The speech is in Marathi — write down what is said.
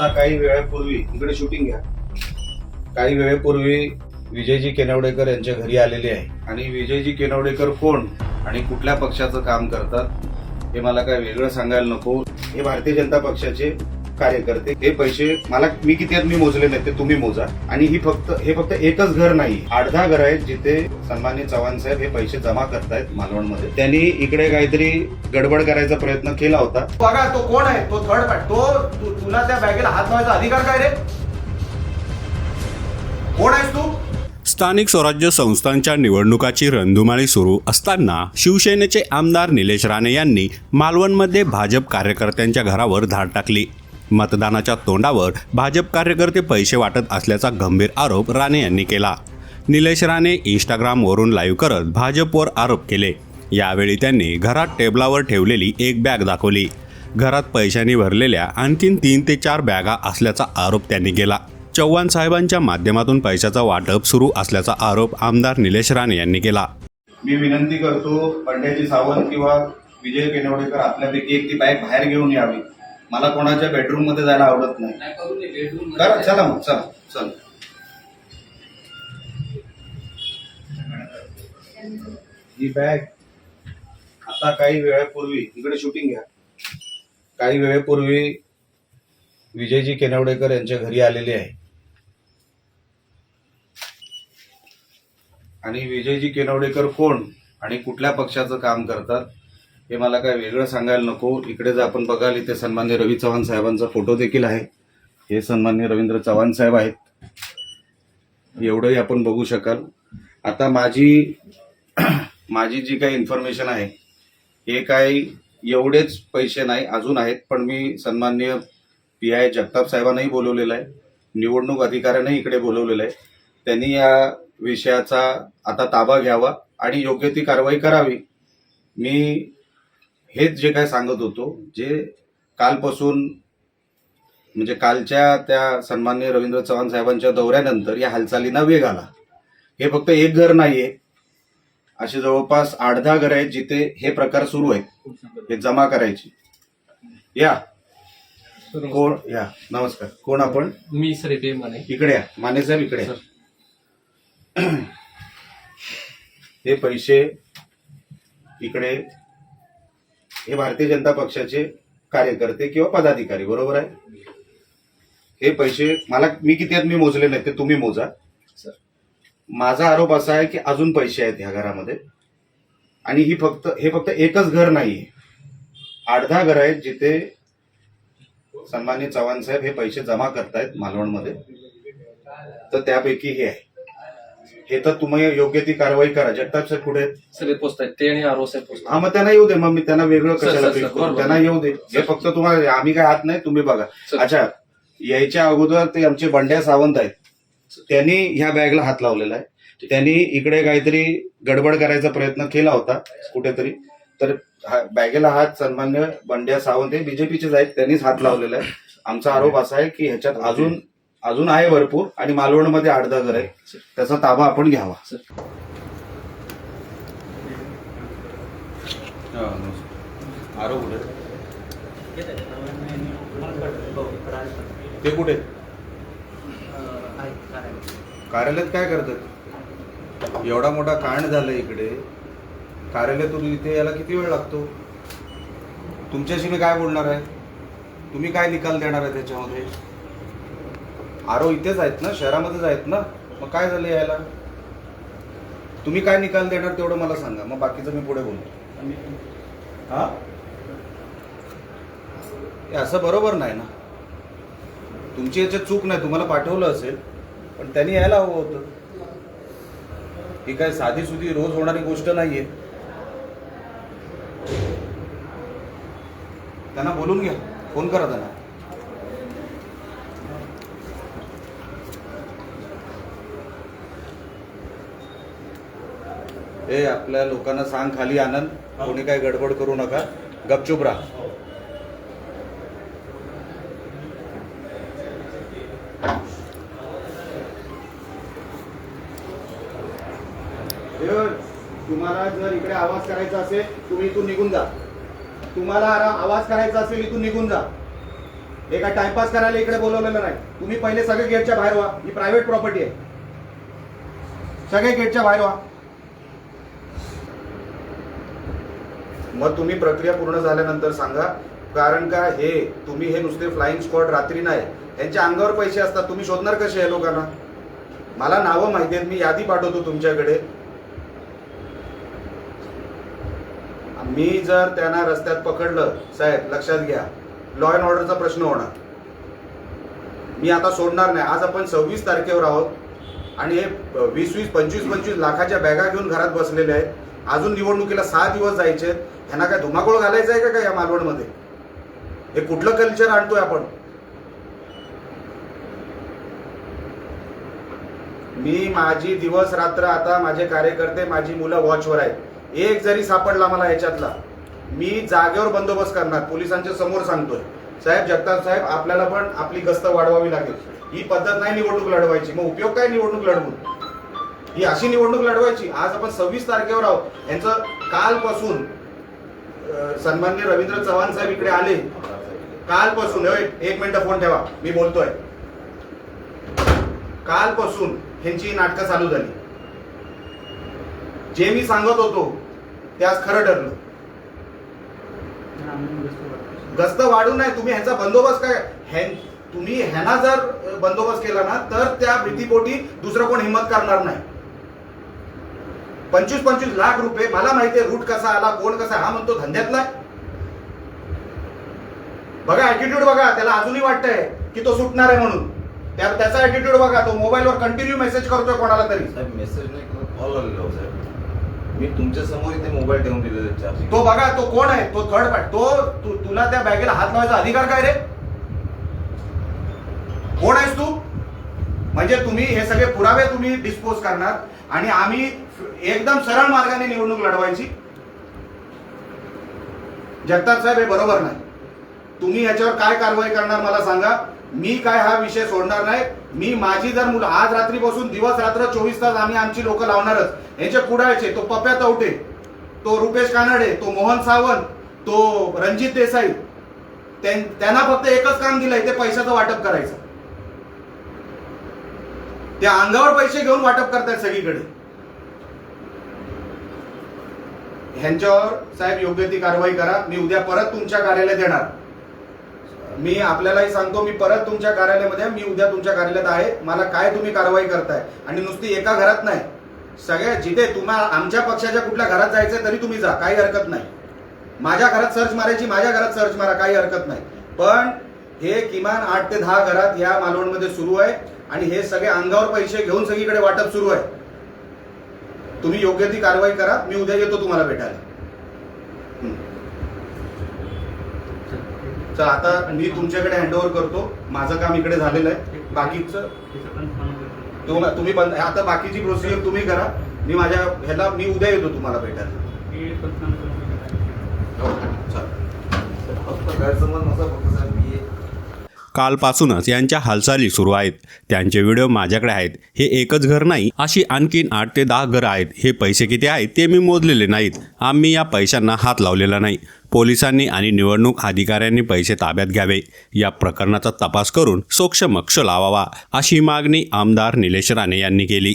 आता काही वेळापूर्वी इकडे शूटिंग घ्या. काही वेळेपूर्वी विजयजी केनवडेकर यांच्या घरी आलेले आहे. आणि विजयजी केनवडेकर कोण आणि कुठल्या पक्षाचं काम करतात हे मला काय वेगळं सांगायला नको. हे भारतीय जनता पक्षाचे कार्यकर्ते हे पैसे मला मी किती आहेत मी मोजले नाही ते तुम्ही मोजा. आणि ही फक्त हे फक्त एकच घर नाही आठ दहा घर आहेत जिथे सन्मान्य चव्हाण साहेब हे पैसे जमा करतायत मालवणमध्ये. त्यांनी इकडे काहीतरी गडबड करायचा प्रयत्न केला होता. बघा तो कोण आहे? तो थर्ड पार्ट तो तु- तुला त्या बॅगेला हात लावायचा अधिकार काय रे? कोण आहेस तू? स्थानिक स्वराज्य संस्थांच्या निवडणुकाची रणधुमाळी सुरू असताना शिवसेनेचे आमदार निलेश राणे यांनी मालवणमध्ये भाजप कार्यकर्त्यांच्या घरावर धाड टाकली. मतदानाच्या तोंडावर भाजप कार्यकर्ते पैसे वाटत असल्याचा गंभीर आरोप राणे यांनी केला. निलेश राणे इंस्टाग्रामवरून लाईव्ह करत भाजपवर आरोप केले. यावेळी त्यांनी घरात टेबलावर ठेवलेली एक बॅग दाखवली. घरात पैशांनी भरलेल्या आणखीन तीन ते चार बॅगा असल्याचा आरोप त्यांनी केला. चव्हाण साहेबांच्या माध्यमातून पैशाचं वाटप सुरू असल्याचा आरोप आमदार निलेश राणे यांनी केला. मी विनंती करतो पंड्याजी सावंत किंवा विजय केनवडेकर आपल्यापैकी एक ती बॅग बाहेर घेऊन यावी. मला कोणाच्या बेडरूममध्ये जायला आवडत नाही. करा चला मग चला चल. ही बॅग आता काही वेळापूर्वी इकडे शूटिंग घ्या. काही वेळेपूर्वी विजयजी केनवडेकर यांच्या घरी आलेले आहे. आणि विजयजी केनवडेकर कोण आणि कुठल्या पक्षाचं काम करतात? हे मला काय वेगळं सांगायला नको. इकडे जर आपण बघाल इथे सन्मान्य रवी चव्हाण साहेबांचा फोटो देखील आहे. हे सन्मान्य रवींद्र चव्हाण साहेब आहेत. एवढंही आपण बघू शकाल. आता माझी माझी जी काही इन्फॉर्मेशन आहे हे काही एवढेच पैसे नाही अजून आहेत. पण मी सन्मान्य पी आय जगताप साहेबांनाही बोलवलेलं आहे. निवडणूक अधिकाऱ्यांनाही इकडे बोलवलेलं आहे. त्यांनी या विषयाचा आता ताबा घ्यावा आणि योग्य ती कारवाई करावी. मी हेच जे काय सांगत होतो जे कालपासून म्हणजे कालच्या त्या सन्मान्य रवींद्र चव्हाण साहेबांच्या दौऱ्यानंतर या हालचालींना वेग आला. हे फक्त एक घर नाहीये. असे जवळपास आठ दहा घर आहेत जिथे हे प्रकार सुरू आहेत. हे जमा करायचे. या. कोण? या. नमस्कार. कोण आपण? मी सर इथे म्हणे इकडे या. माने साहेब इकडे. हे पैसे इकडे हे भारतीय जनता पक्षाचे कार्यकर्ते किंवा पदाधिकारी बरोबर आहे? हे पैसे मला मी किती आहेत मी मोजले नाही ते तुम्ही मोजा. सर. माझा आरोप असा आहे की अजून पैसे आहेत ह्या घरामध्ये. आणि ही फक्त हे फक्त एकच घर नाहीये. आठ दहा घर आहेत जिथे सन्मान्य चव्हाण साहेब हे पैसे जमा करतायत मालवणमध्ये. तर त्यापैकी हे आहे. हे तर तुम्ही योग्य ती कारवाई करा. जगताप साहेब पुढे आहेत. सगळे आहेत. ते आणि आरो साहेब हा मग त्यांना येऊ दे. मग मी त्यांना वेगळं सर, कशाला सर, सर, pick करू? बरोबर. त्यांना येऊ दे. हे फक्त तुम्हाला आम्ही काय हात नाही तुम्ही बघा. सर. अच्छा यायच्या अगोदर ते आमचे बंड्या सावंत आहेत. त्यांनी ह्या बॅगला हात लावलेला आहे. त्यांनी इकडे काहीतरी गडबड करायचा प्रयत्न केला होता कुठेतरी. तर हा- बॅगेला हात सन्मान्य बंड्या सावंत हे बीजेपीचेच आहेत. त्यांनीच हात लावलेला आहे. आमचा आरोप असा आहे की ह्याच्यात अजून अजून आहे भरपूर आणि मालवणमध्ये आठ दहा घर आहे. त्याचा ताबा आपण घ्यावा. हा, ते कुठे? कार्यालयात काय करतात? एवढा मोठा कांड झाला इकडे. कार्यालयातून इथे यायला किती वेळ लागतो? तुमच्याशी मी काय बोलणार आहे? तुम्ही काय निकाल देणार आहे त्याच्यामध्ये? आरो इथेच आहेत ना शहरामध्येच आहेत ना? मग काय झालं यायला? तुम्ही काय निकाल देणार तेवढं मला सांगा मग बाकीचं मी पुढे बोलतो. हा असं बरोबर नाही ना. तुमची याच्यात चूक नाही तुम्हाला पाठवलं असेल पण त्यांनी यायला हवं होतं. ही काय साधी सुधी रोज होणारी गोष्ट नाहीये. त्यांना बोलून घ्या. फोन करा त्यांना. ए आपल्या लोकांना सांग खाली आनंद. कोणी काय गडबड करू नका. गपचूप राहा. तुम्हाला जर इकडे आवाज करायचा असेल तुम्ही इथून निघून जा. तुम्हाला आवाज करायचा असेल इथून निघून जा. हे काय टाइमपास करायला इकडे बोलवलेलं नाही. तुम्ही पहिले सगळे गेटच्या बाहेर व्हा. ही प्रायव्हेट प्रॉपर्टी आहे. सगळे गेटच्या बाहेर व्हा. मग तुम्ही प्रक्रिया पूर्ण झाल्यानंतर सांगा कारण का हे तुम्ही हे नुसते फ्लाइंग स्क्वॉड रात्री नाही यांच्या अंगावर पैसे असतात तुम्ही शोधणार कसे आहे लोकांना? मला नावं माहिती आहेत मी यादी पाठवतो तुमच्याकडे. मी जर त्यांना रस्त्यात पकडलं साहेब लक्षात घ्या लॉ अँड ऑर्डरचा प्रश्न होणार. मी आता सोडणार नाही आज आपण सव्वीस तारखेवर आहोत आणि हे वीस वीस पंचवीस पंचवीस लाखाच्या बॅगा घेऊन घरात बसलेले आहेत. अजून निवडणुकीला सहा दिवस जायचे आहेत. यांना काय धुमाकूळ घालायचं आहे का काय या मालवणमध्ये? हे कुठलं कल्चर आणतोय आपण? मी माझी दिवस रात्र आता माझे कार्यकर्ते माझी मुलं वॉचवर आहेत. एक जरी सापडला मला याच्यातला मी जागेवर बंदोबस्त करणार पोलिसांच्या समोर सांगतोय. साहेब जगताप साहेब आपल्याला पण आपली गस्त वाढवावी लागेल. ही पद्धत नाही निवडणूक लढवायची. मग उपयोग काय निवडणूक लढवून? ही अशी निवडणूक लढवायची. आज आपण सव्वीस तारखेवर आहोत. यांचं कालपासून सन्मान्य रवींद्र चव्हाण साहेब इकडे आले. कालपासून होय, एक मिनिट फोन ठेवा. मी बोलतोय. कालपासून ह्यांची नाटकं चालू झाली. जे मी सांगत होतो ते आज खरं ठरलं. गस्त वाढू नाही तुम्ही ह्याचा बंदोबस्त काय? तुम्ही ह्यांना जर बंदोबस्त केला ना तर त्या भीतीपोटी दुसरं कोण हिंमत करणार नाही. पंचवीस पंचवीस लाख रुपये. मला माहितीये रूट कसा आला कोण कसा हा म्हणतो धंद्यातला. आहे. बघा ऍटिट्यूड बघा त्याला अजूनही वाटतंय की तो सुटणार आहे म्हणून. त्या त्याचा ऍटिट्यूड बघा तो मोबाईलवर कंटिन्यू मेसेज करतोय कोणाला तरी. साहेब मेसेज नाही कॉल आलेला हो साहेब. मी तुमच्यासमोर इथे मोबाईल ठेवून चार्जिंग तो बघा तो कोण आहे? तो थर्ड पार्ट तो तु, तुला त्या बॅगेला हात लावायचा अधिकार काय रे? कोण आहेस तू? म्हणजे तुम्ही हे सगळे पुरावे तुम्ही डिस्पोज करणार आणि आम्ही एकदम सरळ मार्गाने निवडणूक लढवायची. जगताप साहेब हे बरोबर नाही. तुम्ही याच्यावर काय कारवाई करणार मला सांगा. मी काय हा विषय सोडणार नाही. मी माझी जर मुलं आज रात्रीपासून दिवस रात्र चोवीस तास आम्ही आमची लोक लावणारच. यांचे कुडाळचे तो पप्या तवटे तो रुपेश कानडे तो मोहन सावंत तो रणजित देसाई त्यां- त्यांना फक्त एकच काम दिलंय ते पैशाचं वाटप करायचं. त्या अंगावर पैसे घेऊन वाटप करतायत सगळीकडे. ह्यांच्यावर साहेब योग्य ती कारवाई करा. मी उद्या परत तुमच्या कार्यालयात येणार मी आपल्यालाही सांगतो मी परत तुमच्या कार्यालयामध्ये मी उद्या तुमच्या कार्यालयात आहे. मला काय तुम्ही कारवाई करताय? आणि नुसती एका घरात नाही. सगळ्या जिथे तुम्हाला आमच्या पक्षाच्या कुठल्या घरात जायचंय तरी तुम्ही जा. काही हरकत नाही. माझ्या घरात सर्च मारायची माझ्या घरात सर्च मारा. काही हरकत नाही. पण हे किमान आठ ते दहा घरात या मालवणमध्ये सुरू आहे. आणि हे सगळे अंगावर पैसे घेऊन सगळीकडे वाटप सुरू आहे. तुम्ही योग्य ती कारवाई करा मी उद्या येतो तुम्हाला भेटायला. हं. तर आता मी तुमच्याकडे हँडओव्हर करतो. माझं काम इकडे झालेलं आहे. बाकीचं तुम्हा- तुम्ही बंद आता बाकीची प्रोसिजर तुम्ही करा. मी माझ्या ह्याला मी उद्या येतो तुम्हाला भेटायला. हो, चालेल. फक्त गैरसमज नसा फक्त साहेब मी कालपासूनच यांच्या हालचाली सुरू आहेत. त्यांचे व्हिडिओ माझ्याकडे आहेत. हे एकच घर नाही अशी आणखीन आठ ते दहा घरं आहेत. हे पैसे किती आहेत ते मी मोजलेले नाहीत. आम्ही या पैशांना हात लावलेला नाही. पोलिसांनी आणि निवडणूक अधिकाऱ्यांनी पैसे ताब्यात घ्यावे. या प्रकरणाचा तपास करून सोक्षमक्ष लावावा अशी मागणी आमदार निलेश राणे यांनी केली.